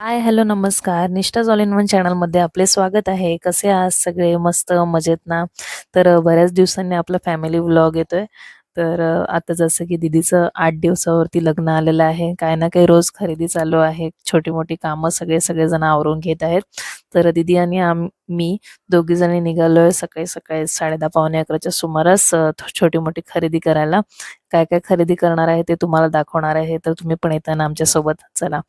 हाय, hello, नमस्कार. निष्ठा all in one चॅनलमध्ये आपले स्वागत आहे. कसे आहात सगळे? मस्त मजेत ना? तर बऱ्याच दिवसांनी आपला फॅमिली व्लॉग येतोय. तर आता जसं की दीदीचं आठ दिवसावरती लग्न आलेलं आहे. काही ना काही रोज खरेदी चालू आहे. छोटी-मोठी कामं सगळे सगळेजण आवरून घेत आहेत. तर दीदी आणि आम मी दोघीजणी निघालोय सकाळी-सकाळी 10:30 पावणे 11च्या सुमारास छोटी-मोठी खरेदी करायला. काय-काय खरेदी करणार आहे ते तुम्हाला दाखवणार आहे. तर तुम्ही पण येताना आमच्यासोबत चला.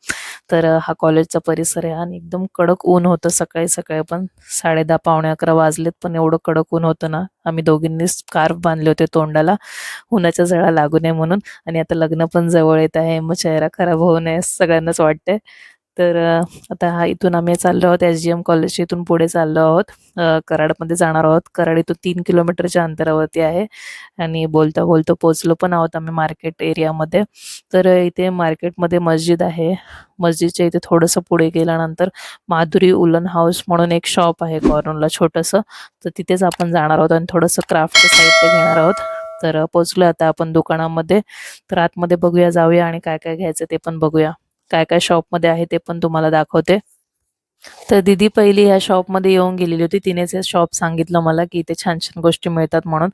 तर हा कॉलेजचा परिसर आहे आणि एकदम कडक ऊन होतं सकाळी-सकाळी पण 10:30 पावणे 11 वाजलेत पण एवढं कडक ऊन होतं ना, आम्ही दोघींनी स्कार्फ बांधले होते तोंडाला, उन्हाच्या जळा लागू नये म्हणून आणि आता लग्न पण जवळ येत आहे. मग चेहरा खराब होऊ नये सगळ्यांनाच वाटतंय. तर आता हा इथून आम्ही चाललो आहोत एस-जी-एम कॉलेजच्या इथून पुढे चाललो आहोत. कराडमध्ये जाणार आहोत. कराड इथून तीन किलोमीटरच्या अंतरावरती आहे आणि बोलता-बोलता पोचलो पण आहोत आम्ही मार्केट एरियामध्ये. तर इथे मार्केटमध्ये मस्जिद आहे. मस्जिदच्या इथे थोडंसं पुढे गेल्यानंतर माधुरी उलन हाऊस म्हणून एक शॉप आहे कॉर्नरला छोटंसं. तर तिथेच आपण जाणार आहोत आणि थोडंसं क्राफ्ट साहित्य घेणार आहोत. तर पोचलो आता आपण दुकानामध्ये. तर आतमध्ये बघूया, जाऊया आणि काय-काय घ्यायचं ते पण बघूया. काय-काय शॉपमध्ये आहे ते पण तुम्हाला दाखवते. तर दीदी पहिली ह्या शॉपमध्ये येऊन गेलेली होती. तिनेच हे शॉप सांगितलं मला, की इथे छान-छान गोष्टी मिळतात म्हणून.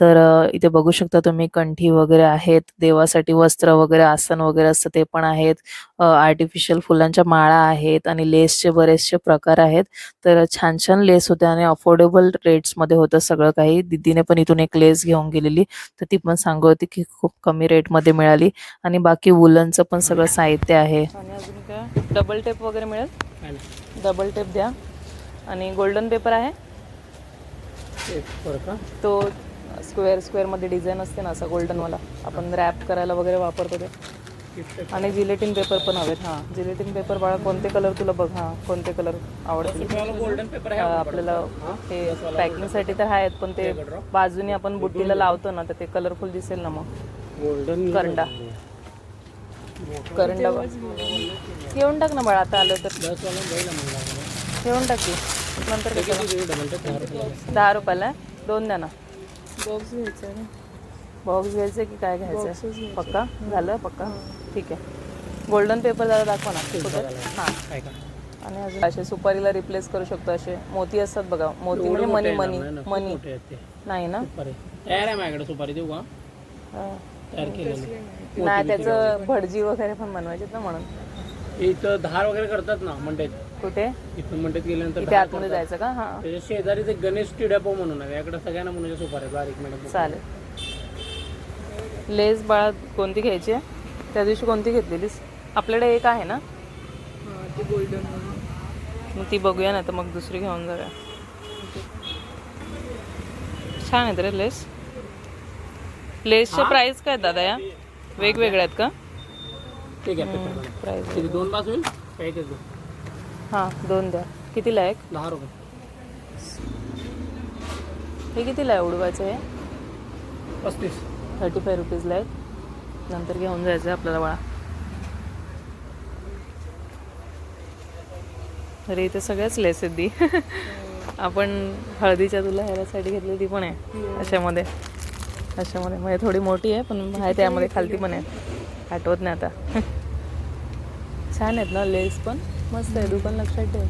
तर इथे बघू शकता तुम्ही कंठी वगैरे आहेत. देवासाठी वस्त्र वगैरे, आसन वगैरे असतं ते पण आहेत. आर्टिफिशियल फुलांच्या माळा आहेत आणि लेसचे बरेचसे प्रकार आहेत. तर छान-छान लेस होते आणि अफोर्डेबल रेट्समध्ये होतं सगळं काही. दीदीने पण इथून एक लेस घेऊन गेलेली. तर ती पण सांगत होती, की खूप कमी रेटमध्ये मिळाली आणि बाकी वुलनचं पण सगळं साहित्य आहे. डबल टेप वगैरे मिळेल? डबल टेप द्या. आणि गोल्डन पेपर आहे? तो स्क्वेअर स्क्वेअरमध्ये डिझाईन असते ना असा गोल्डनवाला आपण रॅप करायला वगैरे वापरतो ते. आणि जिलेटिन पेपर पण हवेत हां. जिलेटिन पेपर बाळा कोणते कलर तुला बघ हां. कोणते कलर आवडतील? गोल्डन पेपर अं, आपल्याला ते पॅकिंगसाठी तर आहेत पण ते बाजूने आपण बुट्टीला लावतो ना तर ते कलरफुल दिसेल ना मग. गोल्डन करंडा. करंडा बघ. घेऊन टाक ना बाळा आता आलं तर. घेऊन टाक की. नंतर दहा रुपये दहा रुपयाला? दोन द्या ना. बॉक्स घ्यायचा बॉक्स घ्यायचं की काय घ्यायचं? पक्का? झालं? पक्का? ठीक आहे. गोल्डन पेपर जरा दाखवा ना. हां. काय का? आणि अजून असे सुपारीला रिप्लेस करू शकतो असे. मोती असतात बघा. मोती म्हणजे मनी मनी मनी नाही ना? सुपारी. तयार आहे माझ्याकडे सुपारी देऊ का? हां. तयार केलेली. नाही त्याचं भटजी वगैरे पण बनवायचे ना म्हणून. इथं धार वगैरे करतात ना मंडईत. कुठे? इथून मंडईत गेल्यानंतर इथे धार आतमध्ये जायचं का? हां. त्याच्या शेजारी ते गणेश टिडॅपो म्हणून आहे. याकडे सगळ्यांना म्हणून सुपारी बारीक मॅडम चालेल. लेस बाळा कोणती घ्यायची आहे? त्या दिवशी कोणती घेतलेलीस? आपल्याकडे एक आहे ना? ते गोल्डन मग ती बघूया ना तर मग दुसरी घेऊन जाऊया. छान आहेत रे लेस. लेसचे प्राइस काय दादा या? वेगवेगळ्या आहेत का? ठीक आहे. प्राइस किती? दोन पाच होईल? का एकच देऊ हां दोन द्या. कितीला आहे एक? दहा रुपये. हे कितीला आहे उडवायचं हे? पस्तीस. थर्टी फाय रुपीजला आहेत नंतर घेऊन जायचं आहे आपल्याला बाळा. अरे इथे सगळ्याच लेस आहेत दी आपण हळदीच्या तुला ह्याच्यासाठी घेतली ती पण आहे अशामध्ये. अशामध्ये म्हणजे थोडी मोठी आहे पण आहे त्यामध्ये खालती पण आहे. आठवत नाही आता. छान आहेत ना लेस पण. मस्त आहे दुकान लक्षात ठेव.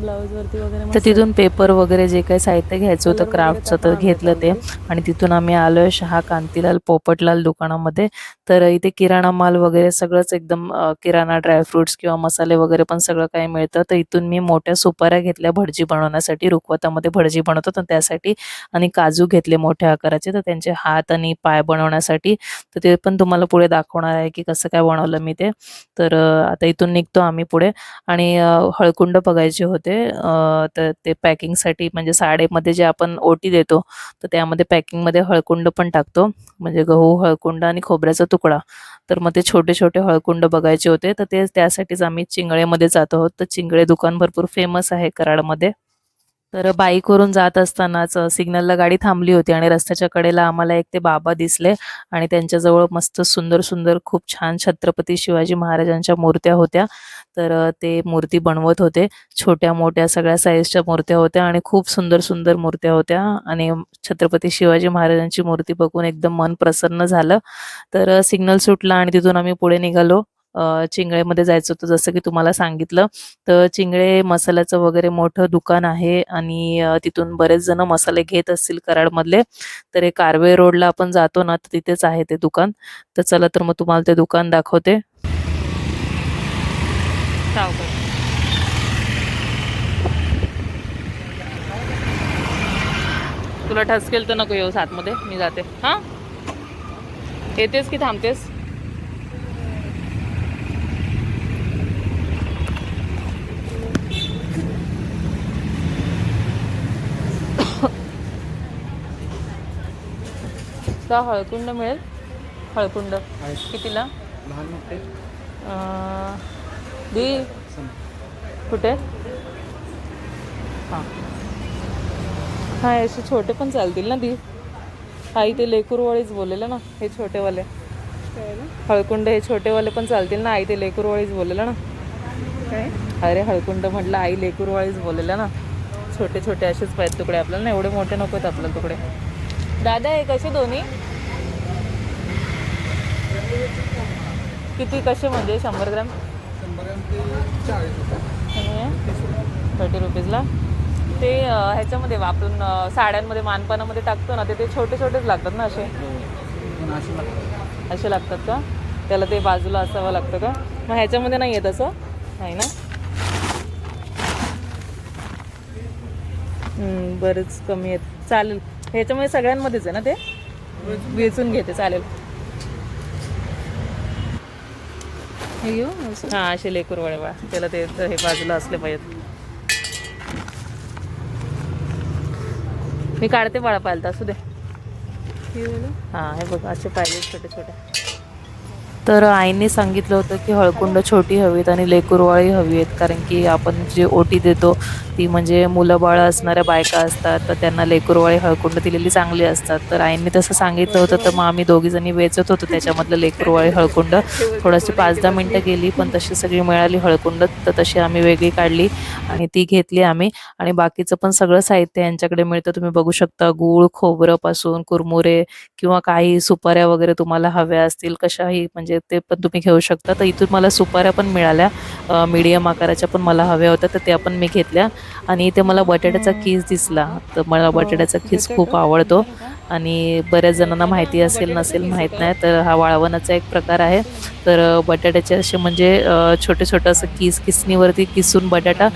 ब्लाऊजवरती वगैरे तर तिथून पेपर वगैरे जे काही साहित्य घ्यायचं होतं क्राफ्टचं तर घेतलं ते. आणि तिथून आम्ही आलोय शहा कांतीलाल पोपटलाल दुकानामध्ये. तर इथे किराणा माल वगैरे सगळंच एकदम किराणा ड्रायफ्रुट्स किंवा मसाले वगैरे पण सगळं काही मिळतं. तर इथून मी मोठ्या सुपाऱ्या घेतल्या भटजी बनवण्यासाठी. रुखवतामध्ये भटजी बनवतो तर त्यासाठी आणि काजू घेतले मोठ्या आकाराचे. तर त्यांचे हात आणि पाय बनवण्यासाठी. तर ते पण तुम्हाला पुढे दाखवणार आहे की कसं काय बनवलं मी ते. तर आता इथून निघतो आम्ही पुढे. आणि हळकुंड बघायचे होते. होते तर ते पॅकिंगसाठी म्हणजे साडेमध्ये जे आपण ओटी देतो तर त्यामध्ये पॅकिंगमध्ये हळकुंड पण टाकतो. म्हणजे गहू हळकुंड आणि खोबऱ्याचा तुकडा. तर मग ते छोटे छोटे हळकुंड बघायचे होते तर ते त्यासाठीच आम्ही चिंगळेमध्ये जात आहोत. तर चिंगळे दुकान भरपूर फेमस आहे कराडमध्ये. तर बाईकवरून जात असतानाच सिग्नलला गाडी थांबली होती आणि रस्त्याच्या कडेला आम्हाला एक ते बाबा दिसले आणि त्यांच्याजवळ मस्त सुंदर सुंदर खूप छान छत्रपती शिवाजी महाराजांच्या मूर्त्या होत्या. तर ते मूर्ती बनवत होते. छोट्या मोठ्या सगळ्या साईजच्या मूर्त्या होत्या आणि खूप सुंदर सुंदर मूर्त्या होत्या आणि छत्रपती शिवाजी महाराजांची मूर्ती बघून एकदम मन प्रसन्न झालं. तर सिग्नल सुटला आणि तिथून आम्ही पुढे निघालो. चिंगळेमध्ये जायचं होतं जसं की तुम्हाला सांगितलं. तर चिंगळे मसाल्याचं वगैरे मोठं दुकान आहे आणि तिथून बरेच जण मसाले घेत असतील कराडमधले. तर हे कारवे रोडला आपण जातो ना तर तिथेच आहे ते दुकान. तर चला तर मग तुम्हाला ते दुकान दाखवते. तुला ठसकेल तर नको येऊ आतमध्ये मी जाते. हां? येतेस की थांबतेस? का हळकुंड मिळेल. हळकुंड. कितीला? दी कुठे? हां. हा असे छोटे पण चालतील ना दी आई ते लेकूरवाळीच बोललेलं ना हे छोटेवाले. हळकुंड हे छोटेवाले पण चालतील ना आई ते लेकूरवाळीच बोललेलं ना. काय? अरे हळकुंड म्हटलं आई लेकूरवाळीच बोललेलं ना. छोटे छोटे असेच पाहिजे तुकडे आपल्याला ना एवढे मोठे नको आहेत आपल्याला तुकडे. दादा हे कसे दोन्ही? किती कसे म्हणजे शंभर ग्रॅम? थर्टी रुपीजला ते ह्याच्यामध्ये आपण साड्यांमध्ये मानपानामध्ये टाकतो ना ते ते छोटे छोटेच लागतात ना असे? असे लागतात का? त्याला ते बाजूला असावं लागतं का? मग ह्याच्यामध्ये नाही येत असं नाही ना? बरंच कमी आहेत. चालेल. ह्याच्यामध्ये सगळ्यांमध्येच आहे ना ते? वेचून घेते चालेल. हे घेऊ? हां असे लेकूर वळे बा त्याला ते हे बाजूला असले पाहिजेत. मी काढते बाळा पाहिलं असू दे. हे? हां हे बघ असे पाहिजे छोटे छोटे तर आईने सांगितलं होतं की हळकुंड छोटी हवीत आणि लेकुरवाळी हवी आहेत कारण की आपण जी ओटी देतो ती म्हणजे मुलं बाळं असणाऱ्या बायका असतात तर त्यांना लेकुरवाळी हळकुंड दिलेली चांगली असतात. तर आईने तसं सांगितलं होतं तर मग आम्ही दोघीजणी वेचत होतो त्याच्यामधलं लेकुरवाळी हळकुंड. थोडीशी पाच दहा मिनटं गेली पण तशी सगळी मिळाली हळकुंड तर तशी आम्ही वेगळी काढली आणि ती घेतली आम्ही. आणि बाकीचं पण सगळं साहित्य यांच्याकडे मिळतं. तुम्ही बघू शकता गूळ खोबरंपासून कुरमुरे किंवा काही सुपाऱ्या वगैरे तुम्हाला हव्या असतील कशाही म्हणजे ते पण तुम्ही घेऊ शकता. तर इथून मला सुपाऱ्या पण मिळाल्या. मीडियम आकाराच्या पण मला हव्या होत्या तर त्या पण मी घेतल्या. आणि इथे मला बटाट्याचा कीस दिसला. तर मला बटाट्याचा कीस खूप आवडतो. आणि बऱ्याच जणांना माहिती असेल नसेल माहीत नाही तर हा वाळवणाचा एक प्रकार आहे. तर बटाट्याचे असे म्हणजे छोटे छोटं असं किस किसणीवरती किसून बटाटा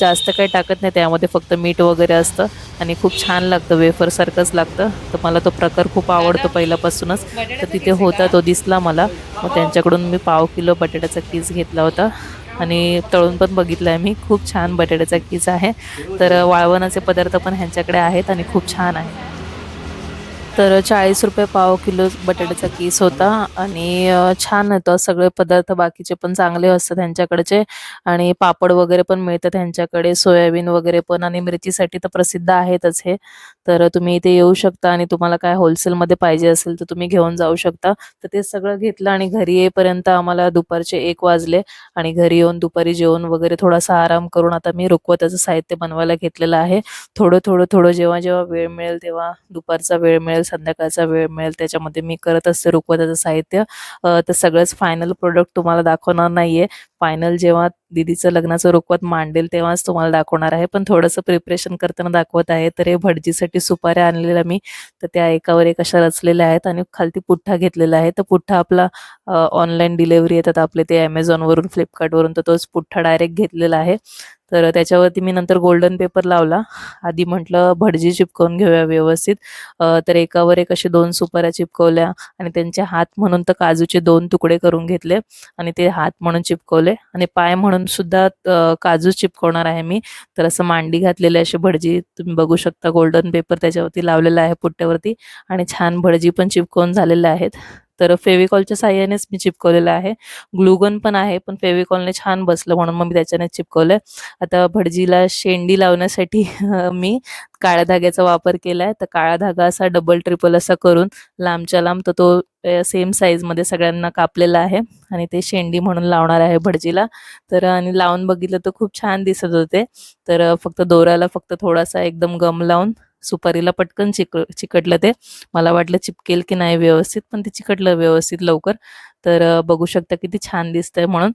जास्त काही टाकत नाही. त्यामध्ये फक्त मीठ वगैरे असतं आणि खूप छान लागतं. वेफरसारखंच लागतं. तर मला तो प्रकार खूप आवडतो पहिल्यापासूनच. तर तिथे होता तो दिसला मला. मग त्यांच्याकडून मी पाव किलो बटाट्याचा किस घेतला होता. आणि तळून पण बघितलं आहे मी. खूप छान बटाट्याचा किस आहे. तर वाळवणाचे पदार्थ पण ह्यांच्याकडे आहेत आणि खूप छान आहे. तर चाळीस रुपये पाव किलो बटाट्याचा केस होता आणि छान होतं. सगळे पदार्थ बाकीचे पण चांगले असतात त्यांच्याकडचे आणि पापड वगैरे पण मिळतं त्यांच्याकडे. सोयाबीन वगैरे पण आणि मिरचीसाठी तर प्रसिद्ध आहेतच हे. तर तुम्ही इथे येऊ शकता आणि तुम्हाला काय होलसेलमध्ये पाहिजे असेल तर तुम्ही घेऊन जाऊ शकता. तर ते सगळं घेतलं आणि घरी येईपर्यंत आम्हाला दुपारचे एक वाजले आणि घरी येऊन दुपारी जेवण वगैरे थोडासा आराम करून आता मी रुखवताचं साहित्य बनवायला घेतलेलं आहे. थोडं थोडं थोडं जेव्हा जेव्हा वेळ मिळेल तेव्हा दुपारचा वेळ मिळेल संध्याकाळचा वेळ मिळेल. त्याच्यामध्ये मी करत असते रुखवताचं साहित्य. तर सगळंच फायनल प्रोडक्ट तुम्हाला दाखवणार नाहीये. फायनल जेव्हा दीदीचं लग्नाचं रुखवत मांडेल तेव्हाच तुम्हाला दाखवणार आहे. पण थोडंसं प्रिपरेशन करताना दाखवत आहे. तर हे भटजीसाठी सुपाऱ्या आणलेल्या मी. तर त्या एकावर एक अशा रचलेल्या आहेत आणि खालती पुठ्ठा घेतलेला आहे. तर पुठ्ठा आपला ऑनलाईन डिलेवरी येतात आपले ते ॲमेझॉनवरून फ्लिपकार्टवरून तर तोच पुठ्ठा डायरेक्ट घेतलेला आहे. तर त्याच्यावरती मी नंतर गोल्डन पेपर लावला. आधी म्हटलं भटजी चिपकवून घेऊया व्यवस्थित. तर एकावर एक असे दोन सुपाऱ्या चिपकवल्या आणि त्यांचे हात म्हणून तर काजूचे दोन तुकडे करून घेतले आणि ते हात म्हणून चिपकवले. आणि पाय म्हणून सुद्धा काजू चिपकवणार आहे मी. तर असं मांडी घातलेले असे भटजी तुम्ही बघू शकता गोल्डन पेपर त्याच्यावरती लावलेला आहे पुट्ट्यावरती. आणि छान भटजी पण चिपकवून झालेले आहेत. तर फेविकॉलच्या साह्यानेच मी चिपकवलेलं आहे. ग्लुगन पण आहे पण फेविकॉलने छान बसलं म्हणून मग मी त्याच्याने चिपकवलंय. आता भटजीला शेंडी लावण्यासाठी मी काळ्या धाग्याचा वापर केला आहे तर काळा धागा असा डबल ट्रिपल असा करून लांबच्या लांब तर तो सेम साईजमध्ये सगळ्यांना कापलेला आहे आणि ते शेंडी म्हणून लावणार आहे भटजीला तर आणि लावून बघितलं तर खूप छान दिसत होते. तर फक्त दोऱ्याला फक्त थोडासा एकदम गम लावून सुपारीला पटकन चिक चिकटलं ते. मला वाटलं चिपकेल की नाही व्यवस्थित पण ते चिकटलं व्यवस्थित लवकर. तर बघू शकता किती छान दिसतंय म्हणून.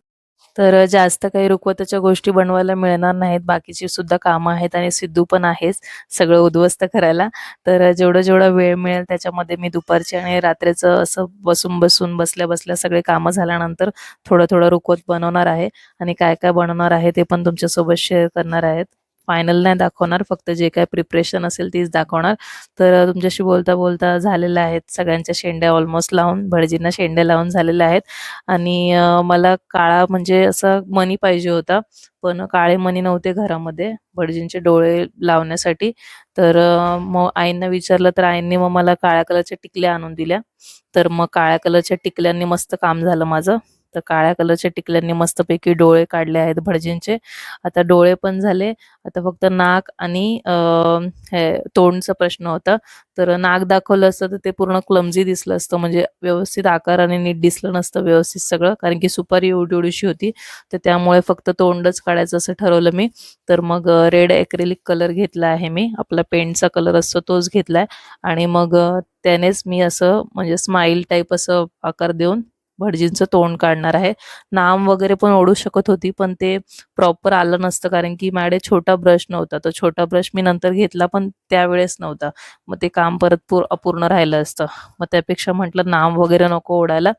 तर जास्त काही रुखवताच्या गोष्टी बनवायला मिळणार नाहीत. बाकीची सुद्धा कामं आहेत आणि सिद्धू पण आहेच सगळं उद्ध्वस्त करायला. तर अ, जेवढं जेवढा वेळ मिळेल त्याच्यामध्ये मी दुपारचे आणि रात्रीचं असं बसून बसून बसल्या बसल्या सगळे कामं झाल्यानंतर थोडं थोडं रुखवत बनवणार आहे. आणि काय काय बनवणार आहे ते पण तुमच्यासोबत शेअर करणार आहेत. फायनल नाही दाखवणार फक्त जे काय प्रिपरेशन असेल तीच दाखवणार. तर तुमच्याशी बोलता बोलता झालेल्या आहेत सगळ्यांच्या शेंड्या ऑलमोस्ट लावून भटजींना शेंड्या लावून झालेल्या आहेत. आणि मला काळा म्हणजे असं मनी पाहिजे होता पण काळे मनी नव्हते घरामध्ये भटजींचे डोळे लावण्यासाठी. तर मग आईंना विचारलं तर आईंनी मग मला काळ्या कलरच्या टिकल्या आणून दिल्या. तर मग काळ्या कलरच्या टिकल्यांनी मस्त काम झालं माझं. तर काळ्या कलरच्या टिकल्यांनी मस्तपैकी डोळे काढले आहेत भटजींचे. आता डोळे पण झाले. आता फक्त नाक आणि हे तोंडचा प्रश्न होता. तर नाक दाखवलं असतं तर ते पूर्ण क्लमजी दिसलं असतं. म्हणजे व्यवस्थित आकाराने नीट दिसलं नसतं व्यवस्थित सगळं. कारण की सुपारी एवढी एवढीशी होती. तर त्यामुळे फक्त तोंडच काढायचं असं ठरवलं मी. तर मग रेड ॲक्रेलिक कलर घेतला आहे मी. आपला पेंटचा कलर असतो तोच घेतलाय. आणि मग त्यानेच मी असं म्हणजे स्माईल टाईप असं आकार देऊन भटजींचं तोंड काढणार आहे. नाम वगैरे पण ओढू शकत होती पण ते प्रॉपर आलं नसतं कारण की माझ्याकडे छोटा ब्रश नव्हता. तो छोटा ब्रश मी नंतर घेतला पण त्यावेळेस नव्हता. मग ते काम परत पूर अपूर्ण राहिलं असतं. मग त्यापेक्षा म्हटलं नाम वगैरे नको ओढायला.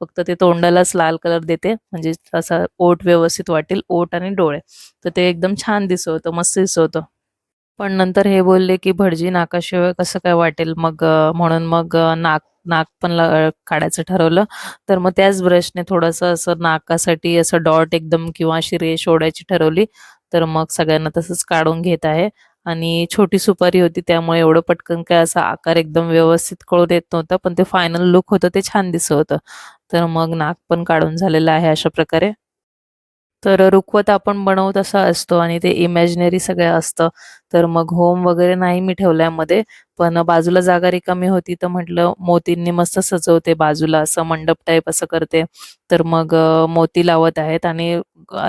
फक्त ते तोंडालाच लाल कलर देते. म्हणजे असा ओट व्यवस्थित वाटेल ओट आणि डोळे. तर ते एकदम छान दिसत होतं मस्त दिसवतं पण नंतर हे बोलले की भटजी नाकाशिवाय कसं काय वाटेल? मग म्हणून मग नाक नाक पण काढायचं ठरवलं. तर मग त्याच ब्रशने थोडंसं असं नाकासाठी असं डॉट एकदम किंवा अशी रेष ओढायची ठरवली. तर मग सगळ्यांना तसंच काढून घेत आहे. आणि छोटी सुपारी होती त्यामुळे एवढं पटकन काय असा आकार एकदम व्यवस्थित कळू देत नव्हता पण ते फायनल लुक होतं ते छान दिसत होतं. तर मग नाक पण काढून झालेलं आहे अशा प्रकारे. तर रुखवत आपण बनवत असा असतो आणि ते इमॅजिनरी सगळं असतं. तर मग होम वगैरे नाही मी ठेवलायमध्ये पण बाजूला जागा रिकामी होती तर म्हटलं मोतींनी मस्त सजवते बाजूला असं मंडप टाईप असं करते. तर मग मोती लावत आहेत आणि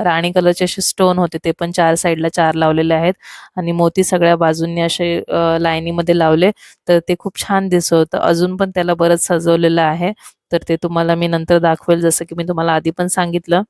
राणी कलरचे असे स्टोन होते ते पण चार साईडला चार लावलेले आहेत. आणि मोती सगळ्या बाजूंनी असे लाईनीमध्ये लावले. तर ते खूप छान दिसत. होतं अजून पण त्याला बरंच सजवलेलं आहे. तर ते तुम्हाला मी नंतर दाखवेल जसं की मी तुम्हाला आधी पण सांगितलं.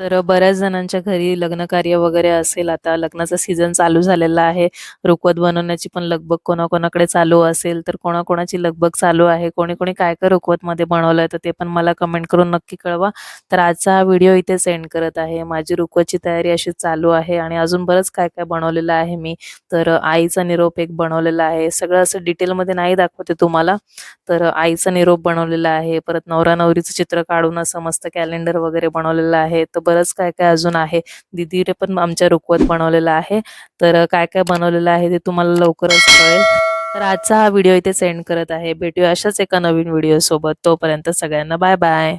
तर बऱ्याच जणांच्या घरी लग्न कार्य वगैरे असेल आता. लग्नाचा सीझन चालू झालेला आहे. रुखवत बनवण्याची पण लगबग कोणाकोणाकडे चालू असेल तर कोणाकोणाची लगबग चालू आहे? कोणी कोणी काय काय रुखवतमध्ये बनवलंय तर ते पण मला कमेंट करून नक्की कळवा. तर आजचा हा व्हिडिओ इथे सेंड करत आहे. माझी रुखवतची तयारी अशी चालू आहे आणि अजून बरंच काय काय बनवलेलं आहे मी. तर आईचा निरोप एक बनवलेला आहे. सगळं असं डिटेलमध्ये नाही दाखवते तुम्हाला. तर आईचा निरोप बनवलेला आहे. परत नवरा नवरीचं चित्र काढून असं मस्त कॅलेंडर वगैरे बनवलेलं आहे. तर बरंच काय काय अजून आहे. दीदीने पण आमच्या रुखवत बनवलेलं आहे. तर काय काय बनवलेलं आहे ते तुम्हाला लवकरच कळेल. तर आजचा हा व्हिडिओ इथे सेंड करत आहे. भेटूया अशाच एका नवीन व्हिडिओ सोबत. तोपर्यंत सगळ्यांना बाय बाय.